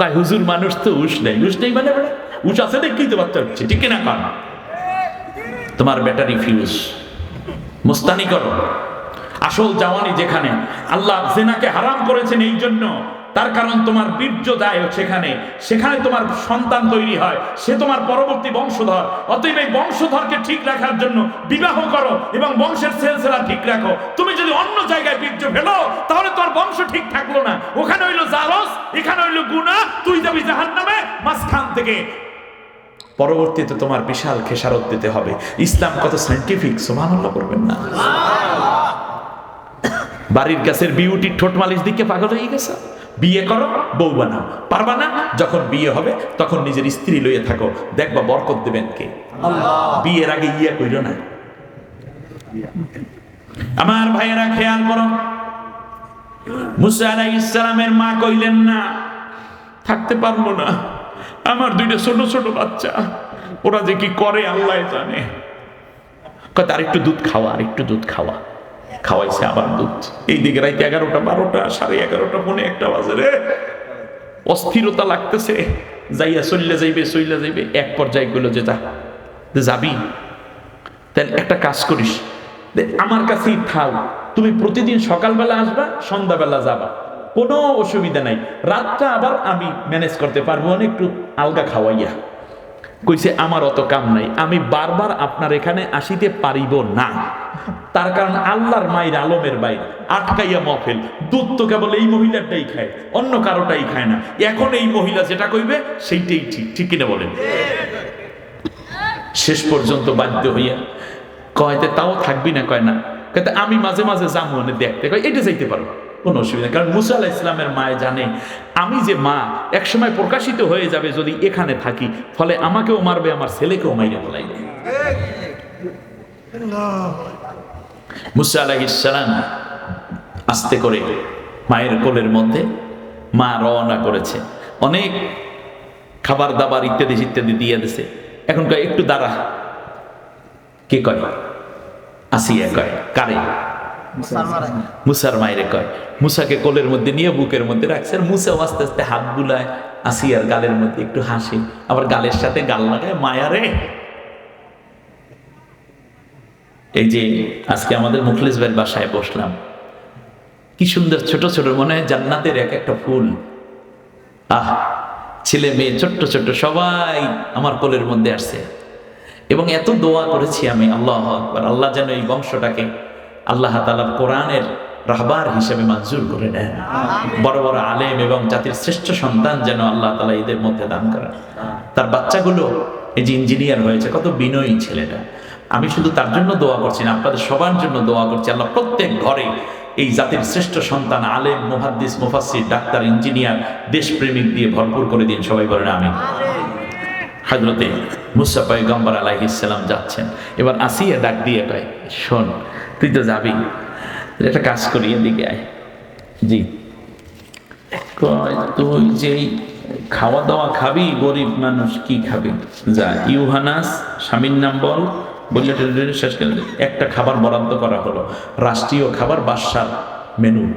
কয়, হুজুর মানুষ তো উস নেই। উস নেই মানে উস আছে দেখতেই তো বাচ্চা উঠছে। ঠিক না কন? তোমার ব্যাটারি ফিউজ মুস্তানি করো। আসল জাওয়ানি যেখানে, আল্লাহ জেনাকে হারাম করেছেন এই জন্য। তার কারণ তোমার বীর্য দায় সেখানে। সেখানে তোমার সন্তান তৈরি হয়। সে তোমার পরবর্তী বংশধর। অতএব এই বংশধরকে ঠিক রাখার জন্য বিবাহ করো এবং বংশের সেলসেলা ঠিক রাখো। তুমি যদি অন্য জায়গায় বীর্য ফেলো, তাহলে তোমার বংশ ঠিক থাকল না। ওখানে গুণা তুই যাবি জাহান নামে মাঝখান থেকে। পরবর্তীতে তোমার বিশাল খেসারত দিতে হবে। ইসলাম কত সাইন্টিফিক সুবহানাল্লাহ করবেন না। বাড়ির গাছের বিউটি ঠোঁট মালিশ দিকে পাগল হয়ে গেছে? বিয়ে করো বউ বানাও। পারবা না? যখন বিয়ে হবে তখন নিজের স্ত্রী লইয়ে থাকো। দেখবা বরকত দেবেন কে? বিয়ের আগে ইয়ে কইরো না। আমার ভাইয়েরা খেয়াল করো। মুসা আলাইহিস সালামের মা কইলেন না থাকতে পারব না। আমার দুইটা ছোট ছোট বাচ্চা, ওরা যে কি করে আল্লাহ জানে। আর একটু দুধ খাওয়া, আর একটু দুধ খাওয়া। খাওয়াইছে আবার দুধ। এই দিকে রাইতে এগারোটা, বারোটা, সাড়ে এগারোটা, পৌনে একটা বাজে রে। অস্থিরতা লাগতেছে। যাইয়া চললে যাইবে চললে যাইবে, এক পর্যায়ে গুলো যে, যা যাবি। তাহলে একটা কাজ করিস। আমার কাছেই থাও তুমি প্রতিদিন সকালবেলা আসবা, সন্ধ্যাবেলা যাবা। কোনো অসুবিধা নাই। রাতটা আবার আমি ম্যানেজ করতে পারব না একটু আলগা খাওয়াইয়া। কইছে, আমার অত কাম নাই, আমি বারবার আপনার এখানে আসিতে পারিব না। তার কারণ আল্লাহর মায়ের আলমের বাইরে। আটকাইয়া মফেল দুধ তো কেবল এই মহিলাটাই খায়, অন্য কারোটাই খায় না। এখন এই মহিলা যেটা কইবে, সেইটাই ঠিক। ঠিক কিনা বলেন? শেষ পর্যন্ত বাধ্য হইয়া কয়তে তাও থাকবি না? কয়, না। আমি মাঝে মাঝে যাব মানে দেখতে। কয় এটা যাইতে পারব কোনো অসুবিধা কারণ মুসা আলাহ ইসলামের মায়ে জানে, আমি যে মা, একসময় প্রকাশিত হয়ে যাবে যদি এখানে থাকি, ফলে আমাকেও মারবে, আমার ছেলেকেও মাইরে বলাইবে মুসা আলাহ ইসলাম আস্তে করে মায়ের কোলের মধ্যে মা রওনা করেছে। অনেক খাবার দাবার ইত্যাদি ইত্যাদি দিয়ে দিছে। এখন কয় একটু দাঁড়া। কে কয়? আসিয়া কয়, কারে? মুসার মায়েরে। কয়, মুসাকে কোলের মধ্যে নিয়ে বুকের মধ্যে রাখছে, আর মুসাও আস্তে আস্তে হাত বুলায় আসিয়ার গালের মধ্যে একটু হাসি, আবার গালের সাথে গাল লাগায় মায়ারে এই যে আজকে আমাদের মুখলিস ভাইয়ের বাসায় বসলাম, কি সুন্দর ছোট ছোট, মনে হয় জান্নাতের এক একটা ফুল। আহ, ছেলে মেয়ে, ছোট্ট ছোট্ট, সবাই আমার কোলের মধ্যে আসছে। এবং এত দোয়া করেছি আমি, আল্লাহ আল্লাহ যেন এই বংশটাকে আল্লাহ তালা কোরআনের রাহবার হিসেবে মঞ্জুর করে নেন বড় বড় আলেম এবং জাতির শ্রেষ্ঠ সন্তান যেন আল্লাহ তালা এদের মধ্যে দান করেন। তার বাচ্চাগুলো এই যে ইঞ্জিনিয়ার হয়েছে কত বিনয়ী ছেলেটা। আমি শুধু তার জন্য দোয়া করছি না আপনাদের সবার জন্য দোয়া করছি। আল্লাহ প্রত্যেক ঘরে এই জাতির শ্রেষ্ঠ সন্তান আলেম মুহাদ্দিস মুফাসসির ডাক্তার ইঞ্জিনিয়ার দেশপ্রেমিক দিয়ে ভরপুর করে দিন সবাই বলেন আমি হাজরতে মুসা পয়গম্বর আলাইহিসাল্লাম যাচ্ছেন। এবার আসিয়া ডাক দিয়ে কয় শোন তুই তো যাবি। একটা কাজ করি, এদিকে আয়। জি। তুই যেই খাওয়া দাওয়া খাবি, গরিব মানুষ কি খাবি? যা, ইউহানাস, স্বামীর নাম বল। শেষ একটা খাবার বরাদ্দ করা হলো। রাষ্ট্রীয় খাবার বাসার মেনু।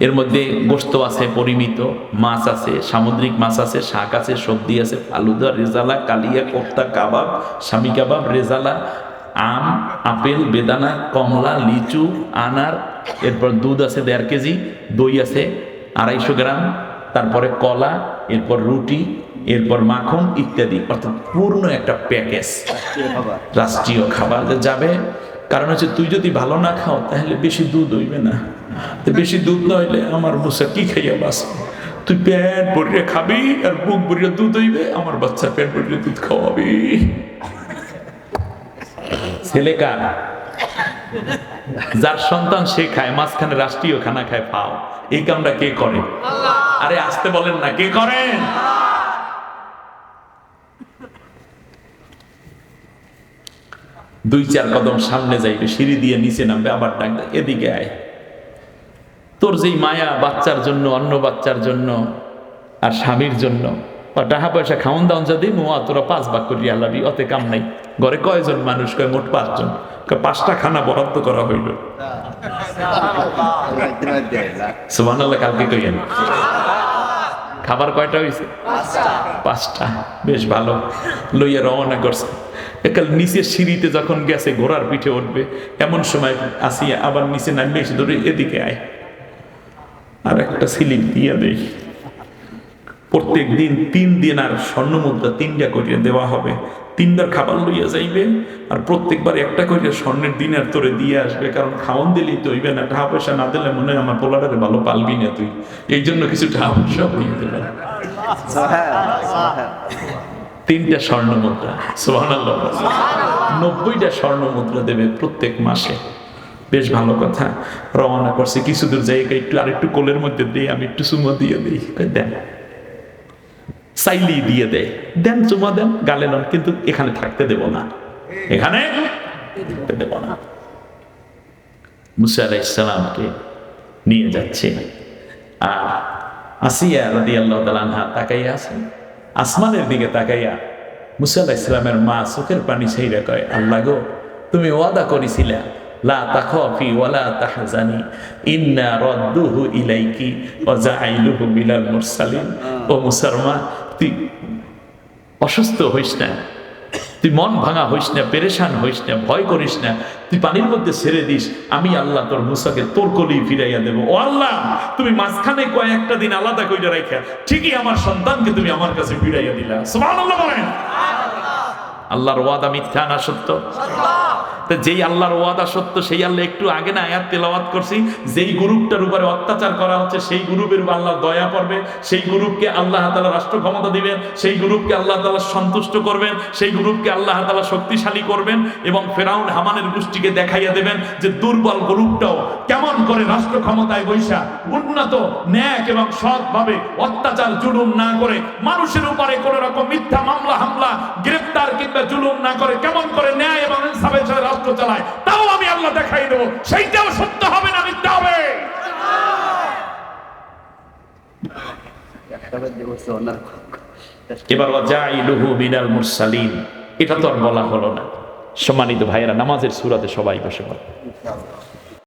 এর মধ্যে গোস্ত আছে, পরিমিত, মাছ আছে, সামুদ্রিক মাছ আছে, শাক আছে, সবজি আছে, ফালুদা, রেজালা, কালিয়া, কোপ্তা, কাবাব, স্বামী কাবাব, রেজালা, আম আপেল বেদানা কমলা লিচু আনার এরপর দুধ আছে দেড় কেজি দই আছে আড়াইশো গ্রাম তারপরে কলা এরপর রুটি এরপর মাখন ইত্যাদি অর্থাৎ পূর্ণ একটা প্যাকেজ। রাষ্ট্রীয় খাবার। যাবে কারণ হচ্ছে তুই যদি ভালো না খাও তাহলে বেশি দুধ হইবে না। তো বেশি দুধ না হইলে আমার মুসা কি খাইয়া বাস তুই প্যান্ট ভরিয়ে খাবি আর বুক ভরিয়ে দুধ হইবে আমার বাচ্চা প্যান্ট ভরিয়ে দুধ খাওয়াবি। ছেলে কার? যার সন্তান সে খায়, মাঝখানে রাষ্ট্রীয় খানা খায়, পাও। এই কামটা কে করে? আরে আসতে বলেন না, কে করেন? দুই চার কদম সামনে যাইবে, সিঁড়ি দিয়ে নিচে নামবে, আবার ডাক এদিকে আয়। তোর যেই মায়া বাচ্চার জন্য, অন্য বাচ্চার জন্য, আর স্বামীর জন্য টাকা পয়সা খাওন দাওন যদি মোয়া তোরা পাঁচ ভাগ করিয়া লাবি, অতে কাম নাই। ঘরে কয়জন মানুষ কয়, মোট পাঁচজন? পাঁচটা খানা বরাদ্দ করা হইল। সুবহানাল্লাহ, কালকে কইয়েন। খাবার কয়টা হয়েছে পাঁচটা। বেশ ভালো। লইয়া রওনা করছে। একাল নিচের সিঁড়িতে যখন গেছে, ঘোড়ার পিঠে উঠবে, এমন সময় আসিয়া আবার নিচে নামবে এসে ধরে এদিকে আয়। আর একটা স্লিপ দিয়ে দেয় প্রত্যেক দিন তিন দিন আর স্বর্ণ মুদ্রা তিনটা করিয়া দেওয়া হবে। তিনবার খাবার লইয়া যাইবে আর প্রত্যেকবার একটা করিয়া স্বর্ণের দিনের তোরে দিয়ে আসবে, কারণ খাওয়ান দিলেই তো হইবে না। টাকা পয়সা না দিলে মনে হয় আমার পোলাটারে ভালো পালবি না তুই। এই জন্য কিছু টাকা পয়সা দিয়ে দেবে। তিনটা স্বর্ণ মুদ্রা, সুবহানাল্লাহ। নব্বইটা স্বর্ণ মুদ্রা দেবে প্রত্যেক মাসে। বেশ ভালো কথা। রওনা করছে, কিছু দূর জায়গা একটু আর একটু কোলের মধ্যে দিই আমি একটু সুমো দিয়ে দিই। কই সাইলি দিয়ে দেয় দেন চুমা দেন, গালে নন কিন্তু এখানে থাকতে দেব না। এখানে দেব না। মুসা আলাহ ইসলামকে নিয়ে যাচ্ছে। আর আসিয়া রাদি আল্লাহ তালানহা তাকাইয়া আছে। আসমানের দিকে তাকাইয়া মুসা আলাহ ইসলামের মা চোখের পানি সেই কয়, আল্লাহ গো, তুমি ওয়াদা করেছিলা, লা ইন্না ইলাইকি ও মুসারমা তুই অসুস্থ হইস না তুই মন ভাঙা হইস না পেরেশান হইস না ভয় করিস না তুই পানির মধ্যে ছেড়ে দিস আমি আল্লাহ তোর মুসাকে তোর কলি ফিরাইয়া দেবো। ও আল্লাহ তুমি মাঝখানে কয়েকটা দিন আলাদা কইরা রাখা ঠিকই আমার সন্তানকে তুমি আমার কাছে ফিরাইয়া দিলা। সুবহানাল্লাহ বলেন। আল্লাহর ওয়াদা মিথ্যা না সত্য। যেই আল্লাহর ওয়াদা সত্য, সেই আল্লাহ একটু আগে না আয়াত তেলাওয়াত করছি, যেই গ্রুপটার উপরে অত্যাচার করা হচ্ছে, সেই গ্রুপের উপর আল্লাহ দয়া করবে সেই গ্রুপকে আল্লাহ তাআলা রাষ্ট্র ক্ষমতা দিবেন, সেই গ্রুপকে আল্লাহ তাআলা সন্তুষ্ট করবেন, সেই গ্রুপকে আল্লাহ তাআলা শক্তিশালী করবেন এবং ফেরাউন হামানের গোষ্ঠীকে দেখাইয়া দেবেন যে দুর্বল গ্রুপটাও কেমন করে রাষ্ট্র ক্ষমতায় বৈশা উন্নত, ন্যাক এবং সৎভাবে অত্যাচার জুলুম না করে, মানুষের উপরে কোন রকম মিথ্যা মামলা, হামলা গ্রেফতার কিংবা জুলুম না করে, কেমন করে ন্যায় এবং ইনসাফের রাষ্ট্র চালায় তাও আমি আল্লাহ দেখাই দেবো। সেইটাও সত্য হবে না, মিথ্যা হবে। এবার মিনাল মুরসালিন, এটা তো আর বলা হলো না। সম্মানিত ভাইয়েরা, নামাজের সুরাতে সবাই বসে পড়ে।